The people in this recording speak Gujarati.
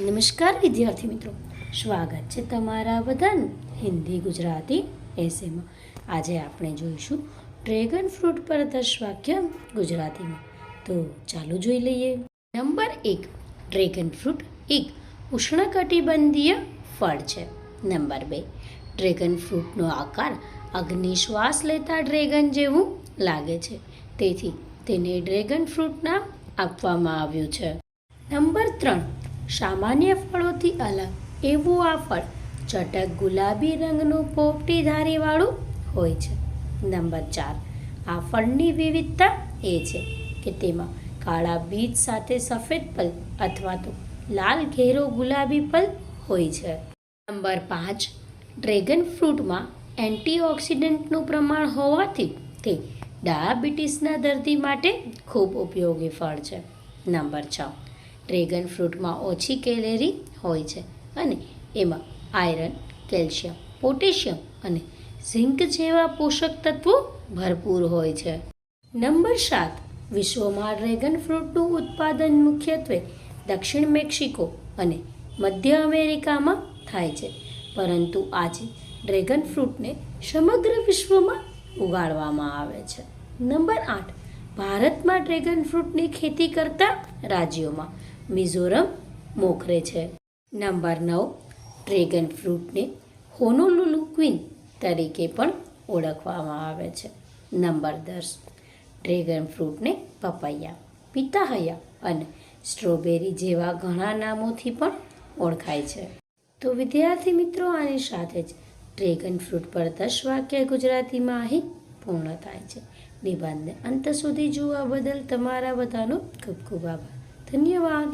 નમસ્કાર, વિદ્યાર્થી મિત્રો. સ્વાગત છે તમારા બધાનું હિન્દી ગુજરાતી એસેમાં આજે આપણે જોઈશું ડ્રેગન ફ્રૂટ પર દસ વાક્ય ગુજરાતીમાં. તો ચાલો જોઈ લઈએ. નંબર એક, ડ્રેગન ફ્રૂટ એક ઉષ્ણકટિબંધીય ફળ છે. નંબર બે, ડ્રેગન ફ્રૂટનો આકાર અગ્નિ શ્વાસ લેતા ડ્રેગન જેવું લાગે છે. તેથી તેને ડ્રેગન ફ્રૂટ નામ આપવામાં આવ્યું છે. નંબર ત્રણ સામાન્ય ફળોથી અલગ. એવું આ ફળ ચટક ગુલાબી રંગનું પોપટી ધારીવાળું હોય છે. નંબર ચાર. આ ફળની વિવિધતા એ છે કે તેમાં કાળા બીજ સાથે સફેદ પલ અથવા તો લાલ ઘેરો ગુલાબી પલ હોય છે. નંબર પાંચ. ડ્રેગન ફ્રૂટમાં એન્ટીઓક્સિડન્ટનું પ્રમાણ હોવાથી તે ડાયાબિટીસના દર્દી માટે ખૂબ ઉપયોગી ફળ છે. નંબર છ. ડ્રેગન ફ્રૂટમાં ઓછી કેલેરી હોય છે અને એમાં આયરન, કેલ્શિયમ, પોટેશિયમ અને ઝિંક જેવા પોષક તત્વો ભરપૂર હોય છે. નંબર સાત, વિશ્વમાં ડ્રેગન ફ્રૂટનું ઉત્પાદન મુખ્યત્વે દક્ષિણ મેક્સિકો અને મધ્ય અમેરિકામાં થાય છે. પરંતુ આજે ડ્રેગન ફ્રૂટને સમગ્ર વિશ્વમાં ઉગાડવામાં આવે છે. નંબર આઠ, ભારતમાં ડ્રેગન ફ્રૂટની ખેતી કરતા રાજ્યોમાં મિઝોરમ મોખરે છે. નંબર નવ, ડ્રેગન ફ્રૂટને હોનોલુલુ ક્વીન તરીકે પણ ઓળખવામાં આવે છે. નંબર દસ, ડ્રેગન ફ્રૂટને પપૈયા પિતાહયા અને સ્ટ્રોબેરી જેવા ઘણા નામોથી પણ ઓળખાય છે. તો વિદ્યાર્થી મિત્રો, આની સાથે જ ડ્રેગન ફ્રૂટ પર દસ વાક્ય ગુજરાતીમાં અહીં પૂર્ણ થાય છે. નિબંધને અંત સુધી જોવા બદલ તમારા બધાનો ખૂબ ખૂબ આભાર. ધન્યવાદ.